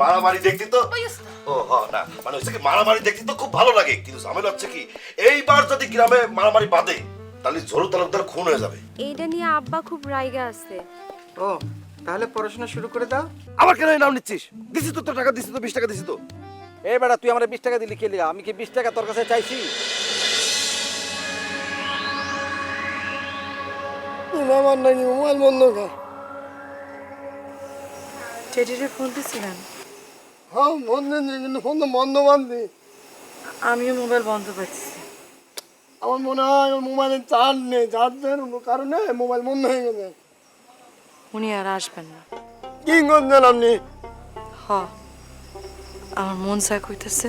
মারামারি দেখতে তো না। ও হ না। মানে হচ্ছে কি মারামারি দেখতে তো খুব ভালো লাগে কিন্তু ঝামেলা হচ্ছে কি এইবার যদি গ্রামে মারামারি বাঁধে তাহলে ঝোড়ু তালুকদার খুন হয়ে যাবে। এইটা নিয়ে আব্বা খুব রাইগা আছে। ও তাহলে পড়াশোনা শুরু করে দাও। আবার কেন নাম নিচ্ছিস? দিছি তো তোর টাকা দিছি তো বিশ টাকা দিছি তো। এই বেটা তুই আমার বিশ টাকা দিলি কে লিগা? আমি কি বিশ টাকা তোর কাছে চাইছি? আমার নাকি মোবাইল বন্ধ কর। টেডিরে ফোন দিছিলেন হ্যাঁ বন্ধ নেই কিন্তু ফোন তো বন্ধ বান্ধি। আমিও মোবাইল বন্ধ পাচ্ছি আমার মনে হয় ওর মোবাইলে চার্জ নেই চার্জের কারণে মোবাইল বন্ধ হয়ে গেছে। উনি আর আসবেন না। কি করছেন আপনি? হ আমার মন যা কইতেছে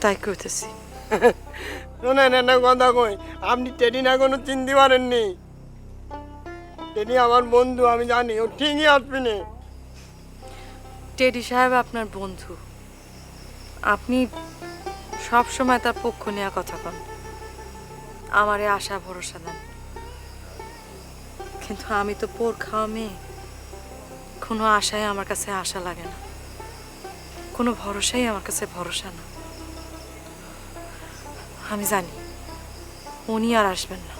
তাই কইতেছি। শোনেন একটা কথা কই আপনি টেডি না কোনো চিনতে পারেননি। টেডি আমার বন্ধু আমি জানি ও ঠিকই আসবে না। টেডি সাহেব আপনার বন্ধু। আপনি সব সময় তার পক্ষ নেওয়া কথা কন আমারে আশা ভরসা দেন। কিন্তু আমি তো পোর খাওয়া মেয়ে। কোনো আশায় আমার কাছে আশা লাগে না। কোনো ভরসাই আমার কাছে ভরসা না। আমি জানি উনি আর আসবেন না।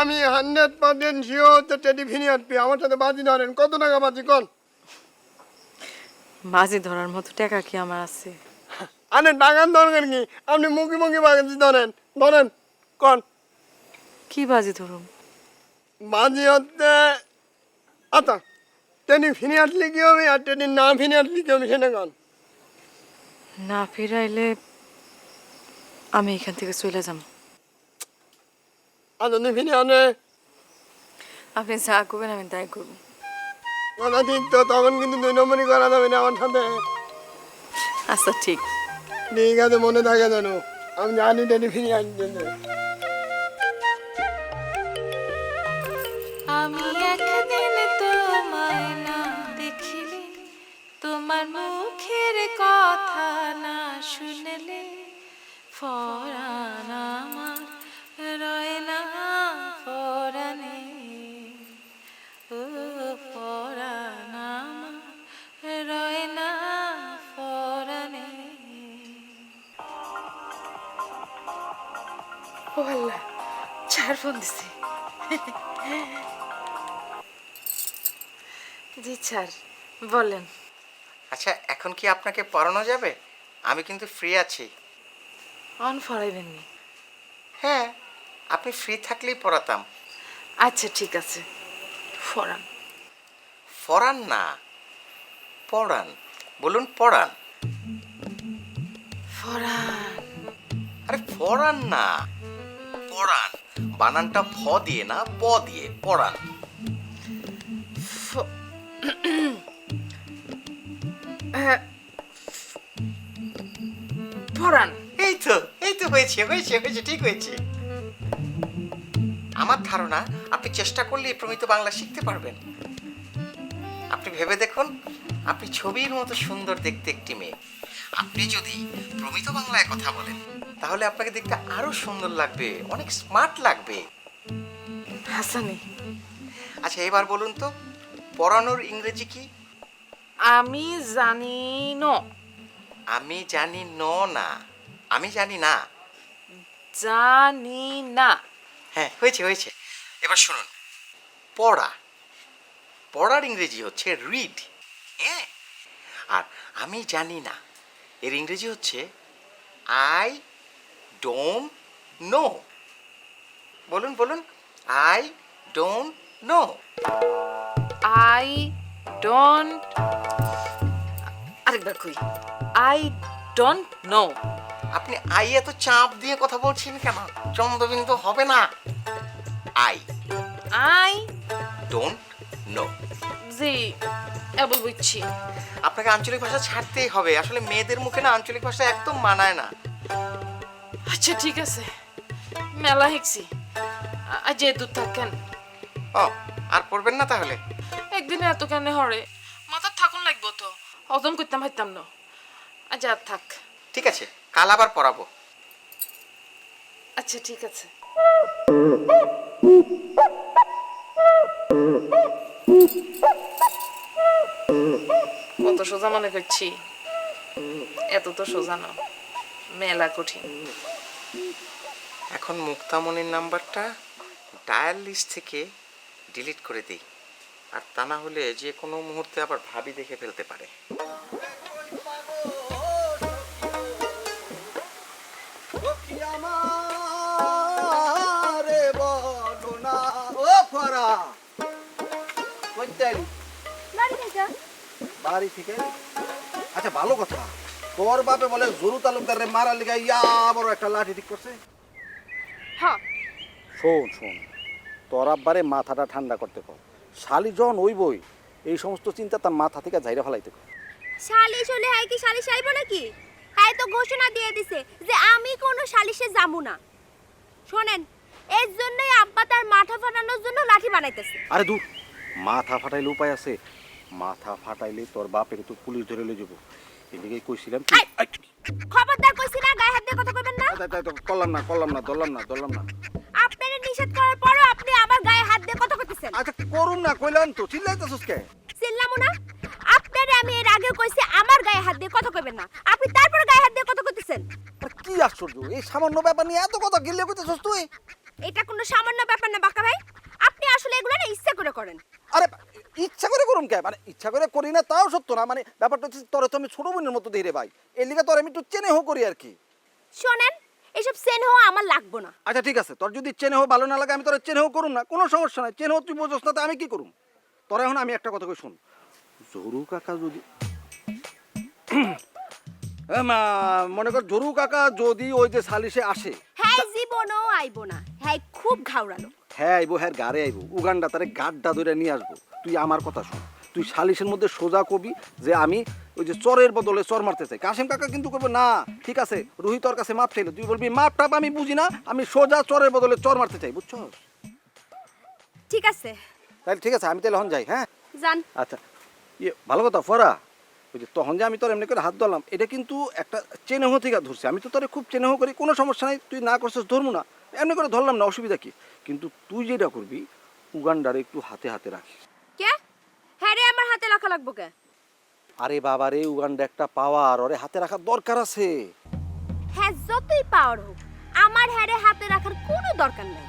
আমি হান্ড্রেড পার্সেন্ট শিওর টেডি ফিরে আসবে। আমার সাথে বাজি ধরেন। কত টাকা বাজি? কন বাজি ধরার মতো টাকা কি আমার আছে? আরে টাকার দরকার কি? আপনি মুখে মুখে বাজি ধরেন। ধরেন। কন কি বাজি ধরুন? বাজি হচ্ছে আচ্ছা টেডি ফিরে আসলে কি হবে আর টেডি না ফিরে আসলে কি হবে সেটা কন না ফিরাইলে আমি এখান থেকে চলে যাব আর যদি ফিরে আনে আপনি যা করবেন আমি তাই করব কথা ঠিক তো তখন কিন্তু দুই নম্বরই করা যাবে না আমার সাথে আচ্ছা ঠিক ঠিক আছে মনে থাকে জানো আমি জানি টেডি ফিরে আসবে আমি একদিন তোমায় না দেখিলে তোমার মুখের কথা না শুনলে ফরান আমার ও আল্লাহ চার ফোন দিছে। জি স্যার বলেন। আচ্ছা এখন কি আপনাকে পড়ানো যাবে? আমি কিন্তু ফ্রি আছি। অন ফরাইবেননি হ্যাঁ আপনি ফ্রি থাকলেই পড়াতাম। আচ্ছা ঠিক আছে। ফরান পড়ান না পড়ান। বলুন পড়ান। ফরান আরে পড়ান না। পড়ান। বানানটা ফ দিয়ে না প দিয়ে পড়ান। ফরান এই তো এই তো হয়েছে হয়েছে হয়েছে ঠিক হয়েছে। আমার ধারণা আপনি চেষ্টা করলে প্রমিত বাংলা শিখতে পারবেন। আপনি ভেবে দেখুন আপনি ছবির মতো সুন্দর দেখতে একটি মেয়ে। আপনি যদি প্রমিত বাংলায় কথা বলেন তাহলে আপনাকে দেখতে আরও সুন্দর লাগবে অনেক স্মার্ট লাগবে। হাসানি। আচ্ছা এবার বলুন তো পড়ানোর ইংরেজি কি? আমি জানি ন। আমি জানি ন না আমি জানি না। জানি না। হ্যাঁ হয়েছে হয়েছে। এবার শুনুন পড়া। পড়ার ইংরেজি হচ্ছে রিড হ্যাঁ? আর আমি জানি না এর ইংরেজি হচ্ছে আই ডোন্ট নো বলুন বলুন। I don't know I don't আরেকবার কই আই ডোন্ট নো আপনি আই এত চাপ দিয়ে কথা বলছেন কেন? চন্দ্রবিন্দু হবে না। আই আই ডোন্ট নো জি এবার বুঝছি। আপনাকে আঞ্চলিক ভাষা ছাড়তেই হবে। আসলে মেয়েদের মুখে না আঞ্চলিক ভাষা একদম মানায় না। আচ্ছা ঠিক আছে। মেলা শিখছি আজ যে দূর থাকেন ও আর পড়বেন না তাহলে? একদিনে এত কেন হরে? মাথার থাকুন লাগবো তো। হজম করতাম হাইতাম না। আজ আর থাক। ঠিক আছে কাল আবার পড়াবো। আচ্ছা ঠিক আছে। কত সোজা মনে করছি? এত তো সোজা না। মেলা কঠিন। এখন মুক্তামণির নাম্বারটা ডায়াল লিস্ট থেকে ডিলিট করে দিই। আর তা না হলে যে কোনো মুহূর্তে আবার ভাবি দেখে ফেলতে পারে। বাড়ি থেকে? আচ্ছা ভালো কথা। তোর বাপে বলে জরু তালুকদারে মারা লিগা ইয়া বড় একটা লাঠি ঠিক করছে। হ্যাঁ। শোন শোন তোর আব্বারে মাথাটা ঠান্ডা করতে কর। শালি জন ওই বই এই সমস্ত চিন্তা তার মাথা থেকে জাইরা ফেলাইতে কর। সালিশ হলে হ্যাঁ কি সালিশ আইব নাকি? হ্যাঁ তো ঘোষণা দিয়ে দিছে যে আমি কোনো শালিশে যাব না। শোনেন এর জন্যই আব্বা তার মাথা ফাটানোর জন্য লাঠি বানাইতেছে। আরে দূর মাথা ফাটাইলে উপায় আছে। মাথা ফাটাইলে তোর বাপের তো পুলিশ ধরে লয়ে যাব। এদিকে কইছিলাম খবরদার কইছি না গায়ে হাত দিয়ে কথা কইবেন না? আচ্ছা, আচ্ছা, করলাম না করলাম না ধরলাম না ধরলাম না। আপনারা নিষেধ করার পরও আপনি আমার গায়ে হাত দিয়ে কথা কইতেছেন। আচ্ছা করুন না কইলাম তো চিল্লাইতেছিস কে? চিনলাম না? আপনারে আমি এর আগে কইছি আমার গায়ে হাত দিয়ে কথা কইবেন না। আপনি তারপর গায়ে হাত দিয়ে কথা কইতেছেন। কি আশ্চর্য এই সামান্য ব্যাপার নিয়ে এত কথা গিলে কইতেছিস তুই? এটা কোনো সামান্য ব্যাপার না বাঁকা ভাই। আপনি আসলে এগুলো না ইচ্ছা করে করেন। আরে ইচ্ছা করে করুন কে? মানে ইচ্ছা করে করি না তাও সত্য না। মানে ব্যাপারটা হচ্ছে তোরে তো আমি ছোট বোনের মতো দিই রে ভাই। এর লিগে তোর আমি একটু চেনে হো করি আর কি। শোনেন এসব সেন হো আমার লাগবো না। আচ্ছা ঠিক আছে। তোর যদি চেনে হো ভালো না লাগে আমি তোর চেনে হো করুম না। কোনো সমস্যা নাই। চেনে হো তুই বোঝস না তো আমি কি করুম? তোর এখন আমি একটা কথা কই শুন। জরু কাকা যদি মনে কর জরু কাকা যদি ওই যে সালিশে আসে হ্যাঁ জীবনও আইবো না। হ্যাঁ খুব ঘাউড়ালো হ্যাঁ আইবো হ্যাঁ গাড়ে আইবো। উগান্ডা তারে গাড্ডা ধরে নিয়ে আসব। তুই আমার কথা শোন। তুই সালিশের মধ্যে সোজা কবি যে আমি ওই যে চরের বদলে চর মারতে চাই। কাশেম কাকা কিন্তু করব না ঠিক আছে রুহি তোর কাছে মাপ চাইলো। তুই বলবি মাপ টাপ আমি বুঝি না আমি সোজা চরের বদলে চর মারতে চাই বুঝছ? ঠিক আছে। তাহলে ঠিক আছে আমি তাহলে হন যাই হ্যাঁ? যান। আচ্ছা। ইয়ে ভালো কথা ফরা। ওই যে তখন যে আমি তোর এমনি করে হাত ধরলাম এটা কিন্তু একটা চেনেহ থেকে ধরছি। আমি তো তোরে খুব চেনেহ করি কোনো সমস্যা নাই তুই না করছিস ধরবো না। এমনি করে ধরলাম না অসুবিধা কি? কিন্তু তুই যেটা করবি উগান্ডারে একটু হাতে হাতে রাখিস। কে? হ্যাঁ রে আমার হাতে রাখা লাগবো কে? আরে বাবা রে উগান্ডা একটা পাওয়ার ওরে হাতে রাখার দরকার আছে। হ্যাঁ যতই পাওয়ার হোক আমার হ্যারে হাতে রাখার কোনো দরকার নেই।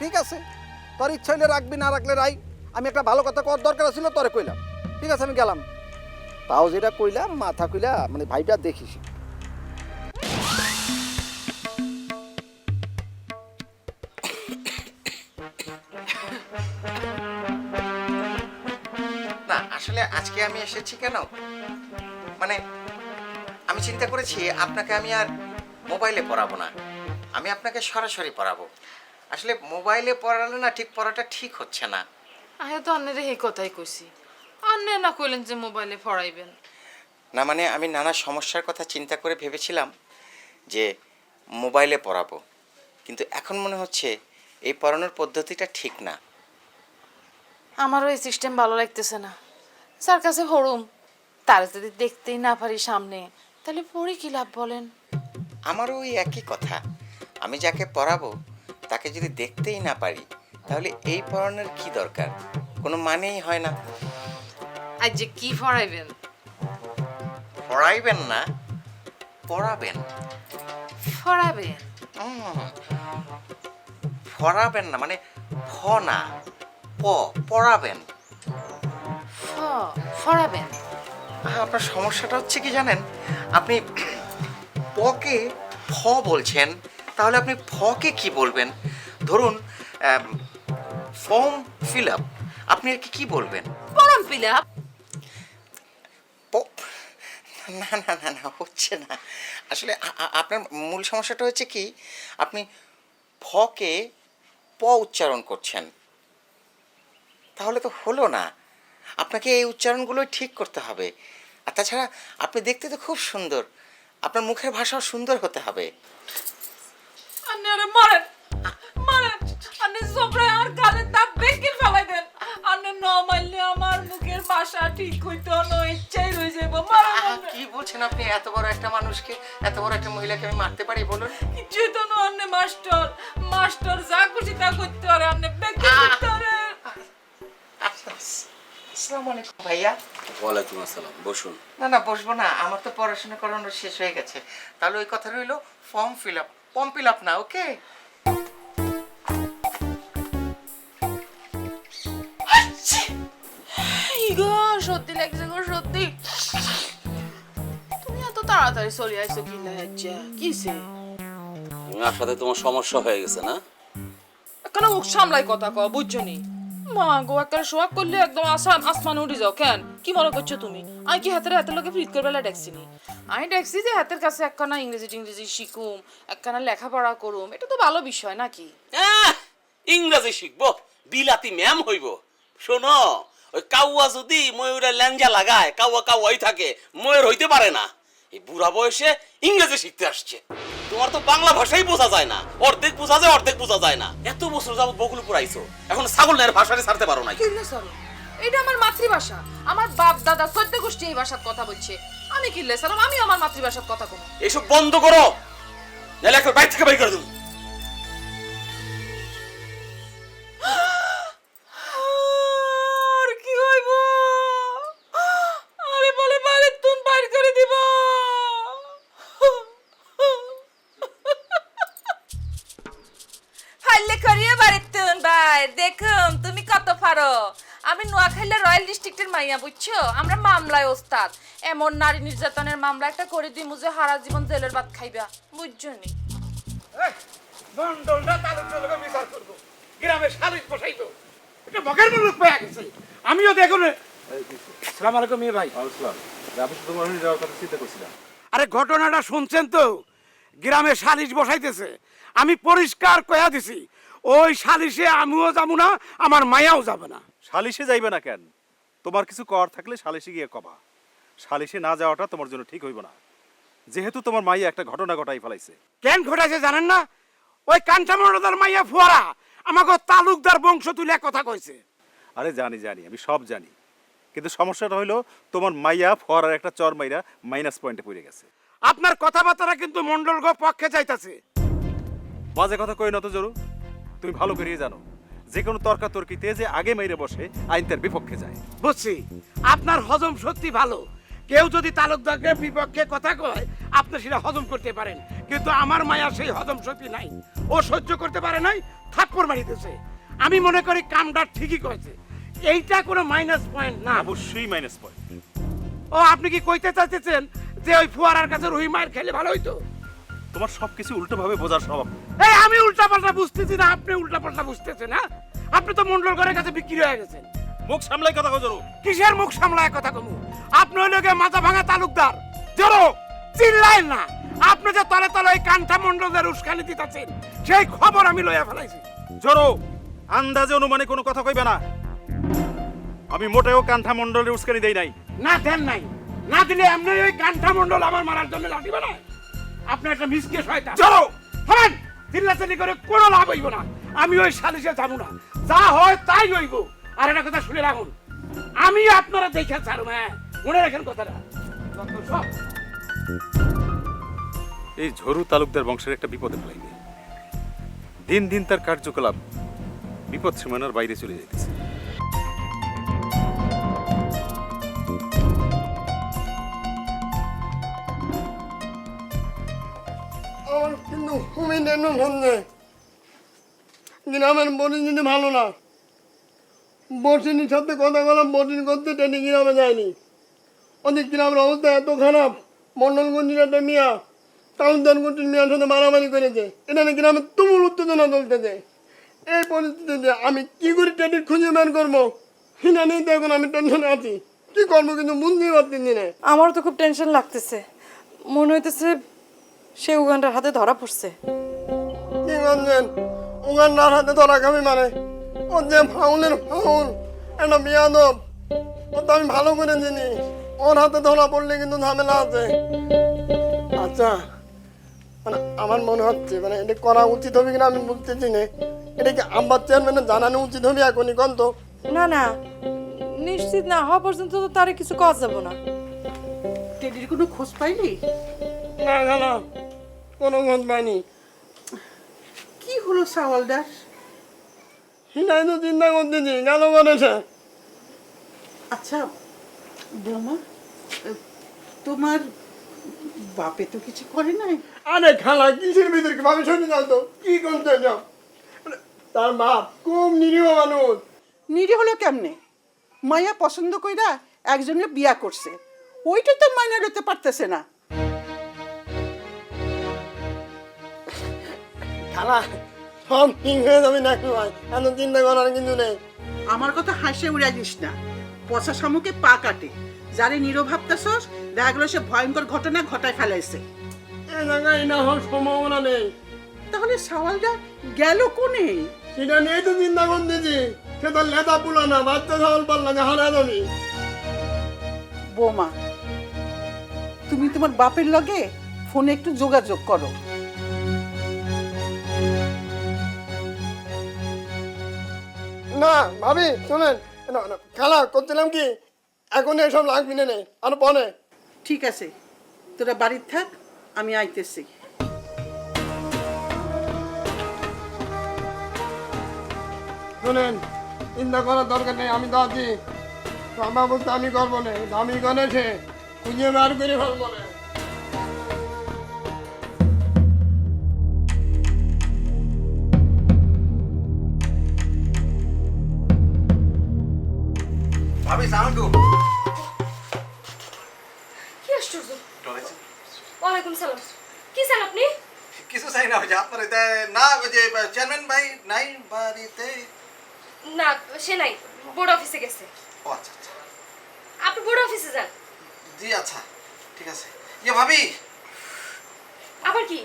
ঠিক আছে তোর ইচ্ছা হইলে রাখবি না রাখলে রাই। আমি একটা ভালো কথা কর দরকার ছিল তোরে কইলাম। ঠিক আছে আমি গেলাম। তাও যেটা কইলাম মাথা কইলা মানে ভাইটা দেখিস আসলে আজকে আমি এসেছি কেন? মানে আমি চিন্তা করেছি আপনাকে আমি আর মোবাইলে পড়াবো না। আমি আপনাকে সরাসরি পড়াবো। আসলে মোবাইলে পড়ালে না ঠিক পড়াটা ঠিক হচ্ছে না। আহে তো অন্যের এই কথাই কইছি। অন্য না কইলেন যে মোবাইলে পড়াইবেন। না মানে আমি নানা সমস্যার কথা চিন্তা করে ভেবেছিলাম যে মোবাইলে পড়াবো। কিন্তু এখন মনে হচ্ছে এই পড়ানোর পদ্ধতিটা ঠিক না। আমারও এই সিস্টেম ভালো লাগতেছে না। স্যার কাছে হরুম তার যদি দেখতেই না পারি সামনে তাহলে পড়ে কি লাভ বলেন? আমারও ওই একই কথা। আমি যাকে পড়াবো তাকে যদি দেখতেই না পারি তাহলে এই পড়ানোর কি দরকার? কোনো মানেই হয় না। আর যে কি পড়াইবেন? পড়াইবেন না পড়াবেন। পড়াবেন? পড়াবেন না মানে ফ না প পড়াবেন। পড়াবেন আপনার সমস্যাটা হচ্ছে কি জানেন? আপনি পকে ফ বলছেন তাহলে আপনি ফকে কি বলবেন? ধরুন ফর্ম ফিল আপ আপনি আর কি কি বলবেন? পড়াম পিলা প- না না না না হচ্ছে না। আসলে আপনার মূল সমস্যাটা হচ্ছে কি আপনি ফকে প উচ্চারণ করছেন। তাহলে তো হলো না। আপনাকে এই উচ্চারণগুলোই ঠিক করতে হবে। আর তাছাড়া আপনি দেখতে তো খুব সুন্দর। আপনার মুখের ভাষাও সুন্দর হতে হবে। মারেন। মারেন। আন্নে সবরে আর গালে দাঁত বেকির ফেলাই দেন। আন্নে ন মারলে আমার মুখের ভাষা ঠিক হইতো না ইচ্ছাই রয়ে কি বলছেন আপনি? এত বড় একটা মানুষকে এত বড় একটা মহিলাকে আমি মারতে পারি বলুন। যেহেতু মাস্টার। মাস্টার যা খুশি তা পারে করতে পারে আসসালামু আলাইকুম ভাইয়া। ওয়ালাইকুম আসসালাম বসুন। না না বসবো না আমার তো পড়াশোনা করানো শেষ হয়ে গেছে। তাহলে ওই কথা রইল form fill up form fill up না ওকে ইগো সত্যি লাগছে গো সত্যি। তুমি এত তাড়াতাড়ি চলে আইছো কি লজ্জা কিসে ওনার সাথে তোমার সমস্যা হয়ে গেছে না? কেন মুখ সামলাই কথা কও বুঝছ নি? মা গো একটা করলে একদম আসাম আসমান উঠে যাও, কেন? কি মনে করছ তুমি? আমি কি হাতের হাতের লোকে দেখছি নি আমি যে হাতের কাছে একখানা ইংরেজি টিংরেজি শিখুম, একখানা লেখাপড়া করুম, এটা তো ভালো বিষয় নাকি? ইংরাজি শিখব, বিলাতি ম্যাম হইব। শোনো, ওই কাউয়া যদি ময়ূরের ল্যাঞ্জা লাগায়, কাউয়া কাউয়াই থাকে, ময়ূর হইতে পারে না। এই বুড়া বয়সে ইংরেজি শিখতে আসছে। তোমার তো বাংলা ভাষাই বোঝা যায় না, অর্ধেক বোঝা যায়, অর্ধেক বোঝা যায় না। বছর যাবত বকুলপুর আইছো। এখন ছাগল নায়ের ভাষাটা ছাড়তে পারো না কিল্লে সারো এটা আমার মাতৃভাষা। আমার বাপ দাদা চোদ্দ গোষ্ঠী এই ভাষার কথা বলছে। আমি কিল্লে সালাম আমি আমার মাতৃভাষার কথা কম এসব বন্ধ করো। নাহলে একবার বাইর থেকে বাই করে দেবো। মাইয়া বুঝছ? আমরা মামলায় ওস্তাদ। এমন নারী নির্যাতনের মামলা একটা করে দিমু যে হারা জীবন জেলের ভাত খাইবা। বুঝছ নি? মন্ডলটা তালুকদার লোকে বিচার করব। গ্রামে সালিশ বসাইতো এটা বকের মুলুক পেয়ে গেছে। আমিও দেখুন সালাম আলাইকুম মিয়া ভাই। আরে ঘটনাটা শুনছেন তো? গ্রামে সালিশ বসাইতেছে। আমি পরিষ্কার কয়া দিছি ওই সালিশে আমিও যাব না আমার মায়াও যাবে না। সালিশে যাইবে না কেন? তোমার কিছু কর থাকলে সালিশে গিয়ে কবা সালিশে না যাওয়াটা তোমার জন্য ঠিক হইব না। যেহেতু তোমার মাইয়া একটা ঘটনা ঘটাই ফেলাইছে। কেন ঘটাইছে জানেন না? ওই কাঞ্চামরদার মাইয়া ফুয়ারা আমাকে তালুকদার বংশ তুলে কথা কইছে। আরে জানি জানি আমি সব জানি। কিন্তু সমস্যাটা হইল তোমার মাইয়া ফোয়ারার একটা চর মাইরা মাইনাস পয়েন্টে পড়ে গেছে। আপনার কথাবার্তা কিন্তু মন্ডল গো পক্ষে চাইতাছে বাজে কথা কই নত জরু। তুমি ভালো করিয়ে জানো। যে কোনো তর্কাতর্কিতে যে আগে মেরে বসে আইন তার বিপক্ষে যায়। বুঝছি। আপনার হজম সত্যি ভালো। কেউ যদি তালুকদারকে বিপক্ষে কথা কয় আপনি সেটা হজম করতে পারেন। কিন্তু আমার মায়া সেই হজম শক্তি নাই। ও সহ্য করতে পারে নাই থাপ্পড় মারিতেছে। আমি মনে করি কামটা ঠিকই করেছে। এইটা কোনো মাইনাস পয়েন্ট না। অবশ্যই মাইনাস পয়েন্ট ও আপনি কি কইতে চাইতেছেন যে ওই ফুয়ারার কাছে রুই মায়ের খেলে ভালো হইতো? তোমার সবকিছু উল্টোভাবে বোঝার স্বভাব। এই আমি উল্টা পাল্টা বুঝতেছি না আপনি উল্টা পাল্টা বুঝতেছেন না আপনি তো মন্ডল ঘরের কাছে বিক্রি হয়ে গেছেন। মুখ সামলাই কথা কও কিসের মুখ সামলায় কথা কমু? আপনি হইলে গিয়ে মাথা ভাঙা তালুকদার। জোরো চিল্লাইন না। আপনি যে তলে তলে ওই কান্ঠা মন্ডলদের উস্কানি দিতেছেন সেই খবর আমি লইয়া ফেলাইছি। জরো আন্দাজে অনুমানে কোনো কথা কইবে না। আমি মোটেও কান্ঠা মন্ডলের উস্কানি দেই নাই। না দেন নাই। না দিলে এমনি ওই কান্ঠা মন্ডল আমার মারার জন্য লাঠি বানায় আপনি একটা মিসকে শয়তান জোরো থামেন চিল্লাচাল্লি করে কোনো লাভ হইব না। আমি ওই সালিশে যাব না। যা হয় তাই হইব। আর একটা কথা শুনে রাখুন আমি আপনারা দেখে ছাড়ব হ্যাঁ? মনে রাখেন কথাটা। সব। এই ঝরু তালুকদার বংশের একটা বিপদে ফেলাইবে। দিন দিন তার কার্যকলাপ বিপদ সীমানার বাইরে চলে যাইতেছে। টেনশন গ্রামের ভালো না সাথে কথা বললাম করতে গ্রামে যায়নি। গ্রামের অবস্থা এত খারাপ, মন্ডলগঞ্জের একটা মিয়া মিয়ার সাথে মারামারি করেছে। এটা নিয়ে গ্রামে তুমুল উত্তেজনা চলতেছে। এই পরিস্থিতিতে আমি কি করে ট্রেনিং খুঁজে বের করব? হিনা তো এখন, আমি টেনশনে আছি। কি করব কিন্তু বুঝতেই পারতেছি না। আমারও তো খুব টেনশন লাগতেছে। মনে হইতেছে সে উগান্ডার হাতে ধরা পড়ছে। করছেন উগান্ডার হাতে ধরা খাবি মানে। ও যে ফাউলের ফাউল একটা বিয়াদব। ও তো আমি ভালো করে চিনি। ওর হাতে ধরা পড়লে কিন্তু ঝামেলা আছে। আচ্ছা মানে আমার মনে হচ্ছে মানে এটা করা উচিত হবে কিনা আমি বুঝতেছি না। এটা কি আব্বার চেয়ারম্যানের জানানো উচিত হবে এখনই কোন তো না না। নিশ্চিত না হওয়া পর্যন্ত তো তারে কিছু কাজ যাব না। টেডির কোনো খোঁজ পাইলি? না না না। কোনো খোঁজ পাইনি। কি হলো সাওয়ালদার হিনাই তো চিন্তা করতেছি গেল করেছে? আচ্ছা বৌমা তোমার বাপে তো কিছু করে নাই? আরে খালা কিসের ভিতরে কি? ভাবে শুনে যাও তো কি করতে যাও তার বাপ খুব নিরীহ মানুষ। নিরে হলো কেমনে? মায়া পছন্দ কইরা একজনের বিয়া করছে। ওইটা তো মাইনা লইতে পারতেছে না। খালা সব ঠিক হয়ে যাবে না ভাই? এত চিন্তা করার কিন্তু নেই। আমার কথা হাসে উড়াই দিস না। পচা শামুকে পা কাটে। যারে নিরো ভাবতেছস দেখা গেলো সে ভয়ঙ্কর ঘটনা ঘটায় ফেলাইছে। এ জায়গায় না হওয়ার সম্ভাবনা নেই। তাহলে সওয়ালটা গেল কোনে? সেটা তো চিন্তা করতেছি। সে তো লেদা পুলা না বাচ্চা সওয়াল পাল্লা যে হারা যাবি। বৌমা তুমি তোমার বাপের লগে ফোনে একটু যোগাযোগ করো। না ভাবি শোনেন। না, না, খালা করছিলাম কি? এখন এসব লাগবি না নেই আর পনে ঠিক আছে তোরা বাড়ির থাক আমি আইতেছি। শোনেন চিন্তা করার দরকার নেই আমি তো আছি সব ব্যবস্থা আমি করব না দামি সে খুঁজে বার করে ফেলব না। না যে চেয়ারম্যান ভাই নাই বাড়িতে? না সে নাই বোর্ড অফিসে গেছে। ও আচ্ছা আচ্ছা। আপনি বোর্ড অফিসে যান। জি আচ্ছা ঠিক আছে। ইয়ে ভাবি? আবার কি?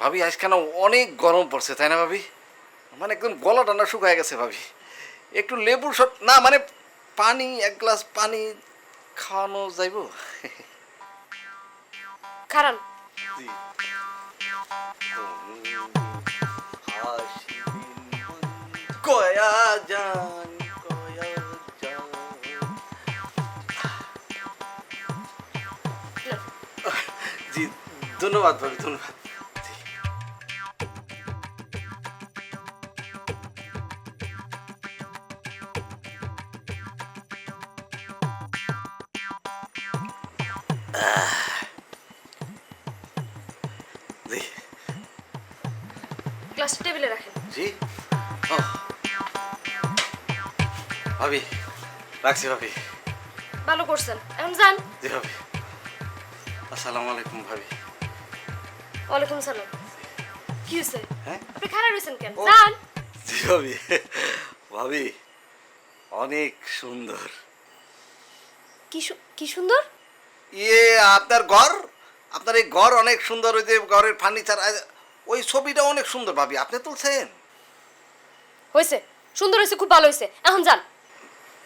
ভাবি আজ কেন অনেক গরম পড়ছে তাই না ভাবি? মানে একদম গলা টান্না শুকায় গেছে ভাবি। একটু লেবুর শট না মানে পানি এক গ্লাস পানি খাওয়ানো যাইব? খারান। জি। কয়া জান জি ধন্যবাদ ভাবি ধন্যবাদ। গ্লাসটা টেবিলে রাখেন। জি? ভাবি রাখছি ভাবি। ভালো করছেন। এখন যান। জি ভাবি। আসসালামু আলাইকুম ভাবি। ওয়ালাইকুম সালাম। কি হয়েছে? হ্যাঁ? আপনি খারাপ রয়েছেন কেন? যান। জি ভাবি। ভাবি অনেক সুন্দর। কি কি সুন্দর? ইয়ে আপনার ঘর? আপনার এই ঘর অনেক সুন্দর ওই যে ঘরের ফার্নিচার ওই ছবিটা অনেক সুন্দর ভাবি আপনি তুলছেন? হয়েছে সুন্দর হয়েছে খুব ভালো হয়েছে। এখন যান।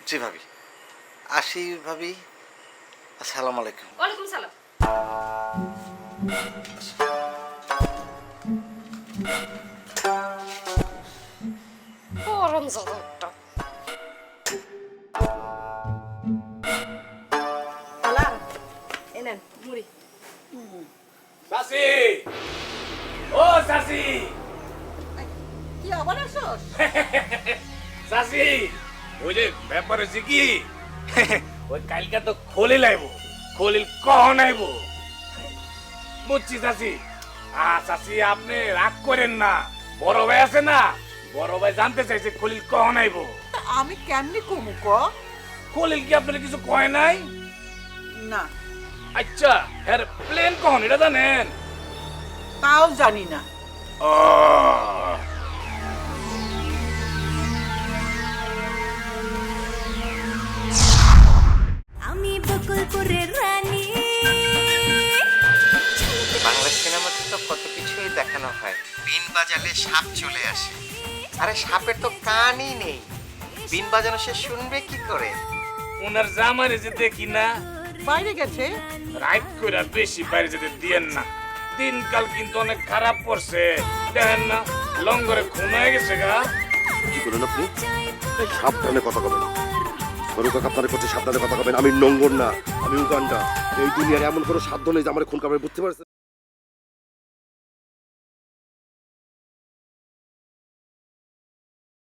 জি ভাবি। আসি ভাবি। আসসালামু আলাইকুম। ওয়ালাইকুম সালাম। গরম জাদা আলা এনেন মুড়ি। চাচি ও চাচি কি আবার আসস? চাচি ওই যে ব্যাপার হচ্ছে কি? ওই কালকে তো খলিল আইব। খলিল কখন আইব? বুঝছি চাচি আ চাচি আপনি রাগ করেন না। বড় ভাই আছে না? বড় ভাই জানতে চাইছে খলিল কখন আইব। আমি কেমনি কমু ক খলিল কি আপনার কিছু কয় নাই? না। আচ্ছা হ্যাঁ প্লেন কখন? এটা জানেন? তাও জানি না। আমি বকুলপুরের রানী। বাংলা সিনেমাতে তো কত কিছুই দেখানো হয়। বিন বাজালে সাপ চলে আসে। আরে সাপের তো কানই নেই। বিন বাজানো সে শুনবে কি করে? ওনার জামারে যে দেখি না বাইরে গেছে? রাইট করে বেশি বাইরে যেতে দিয়েন না। দিনকাল কিন্তু অনেক খারাপ পড়ছে। দেখেন না, লঙ্গরে খুন হয়ে গেছে গা। কি করেন আপনি? সাবধানে কথা বলেন সরু আপনার কাছে সাবধানে কথা বলেন আমি নঙ্গর না, আমি উগান্ডা। এই দুনিয়ার এমন কোনো সাধ্য নেই যে আমার খুন কামড়ে বুঝতে পারছেন?